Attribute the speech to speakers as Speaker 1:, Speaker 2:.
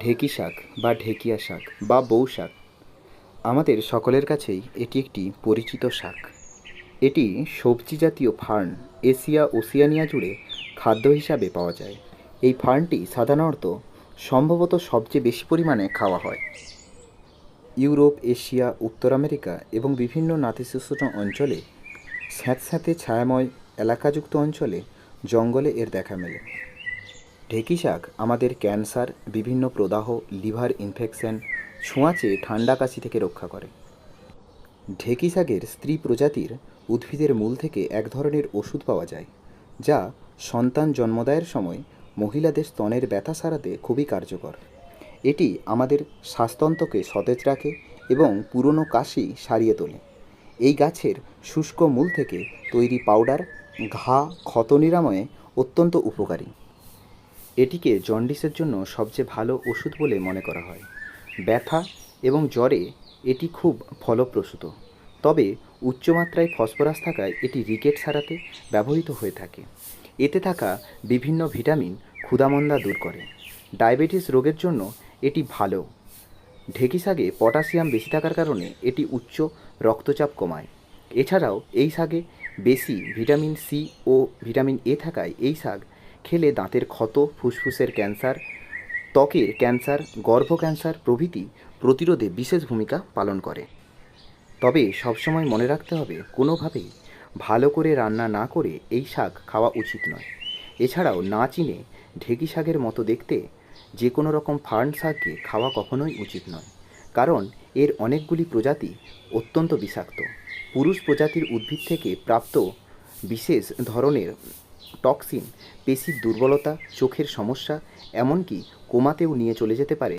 Speaker 1: ঢেকি শাক বা ঢেকিয়া শাক বা বউ শাক। আমাদের সকলের কাছেই এটি একটি পরিচিত শাক। এটি সবজি জাতীয় ফার্ন এশিয়া ওসিয়ানিয়া জুড়ে খাদ্য হিসাবে পাওয়া যায়। এই ফার্নটি সাধারণত সম্ভবত সবচেয়ে বেশি পরিমাণে খাওয়া হয়। ইউরোপ, এশিয়া, উত্তর আমেরিকা এবং বিভিন্ন নাতিশীতোষ্ণ অঞ্চলে স্যাঁতস্যাঁতে ছায়াময় এলাকাযুক্ত অঞ্চলে জঙ্গলে এর দেখা মেলে। ঢেকি শাক আমাদের ক্যান্সার, বিভিন্ন প্রদাহ, লিভার ইনফেকশন, ছোঁয়াচে ঠান্ডা কাশি থেকে রক্ষা করে। ঢেকি শাকের স্ত্রী প্রজাতির উদ্ভিদের মূল থেকে এক ধরনের ওষুধ পাওয়া যায়, যা সন্তান জন্মদায়ের সময় মহিলাদের স্তনের ব্যথা সারাতে খুবই কার্যকর। এটি আমাদের শ্বাসতন্ত্রকে সতেজ রাখে এবং পুরনো কাশি সারিয়ে তোলে। এই গাছের শুষ্ক মূল থেকে তৈরি পাউডার ঘা ক্ষত নিরাময়ে অত্যন্ত উপকারী। এটিকে জন্ডিসের জন্য সবচেয়ে ভালো ওষুধ বলে মনে করা হয়। ব্যথা এবং জ্বরে এটি খুব ফলপ্রসূত তবে উচ্চমাত্রায় ফসফরাস থাকায় এটি রিকেট সারাতে ব্যবহৃত হয়ে থাকে। এতে থাকা বিভিন্ন ভিটামিন ক্ষুদামন্দা দূর করে। ডায়াবেটিস রোগের জন্য এটি ভালো। ঢেকি শাকে পটাশিয়াম বেশি থাকার কারণে এটি উচ্চ রক্তচাপ কমায়। এছাড়াও এই শাকে বেশি ভিটামিন সি ও ভিটামিন এ থাকায় এই শাক খেলে দাঁতের ক্ষত, ফুসফুসের ক্যান্সার, ত্বকের ক্যান্সার, গর্ভ ক্যান্সার প্রভৃতি প্রতিরোধে বিশেষ ভূমিকা পালন করে। তবে সবসময় মনে রাখতে হবে, কোনোভাবেই ভালো করে রান্না না করে এই শাক খাওয়া উচিত নয়। এছাড়াও না চিনে ঢেকি শাকের মতো দেখতে যে কোনো রকম ফার্ন শাককে খাওয়া কখনোই উচিত নয়, কারণ এর অনেকগুলি প্রজাতি অত্যন্ত বিষাক্ত। পুরুষ প্রজাতির উদ্ভিদ থেকে প্রাপ্ত বিশেষ ধরনের টক্সিন পেশির দুর্বলতা চোখের সমস্যা এমনকি কোমাতেও নিয়ে চলে যেতে পারে।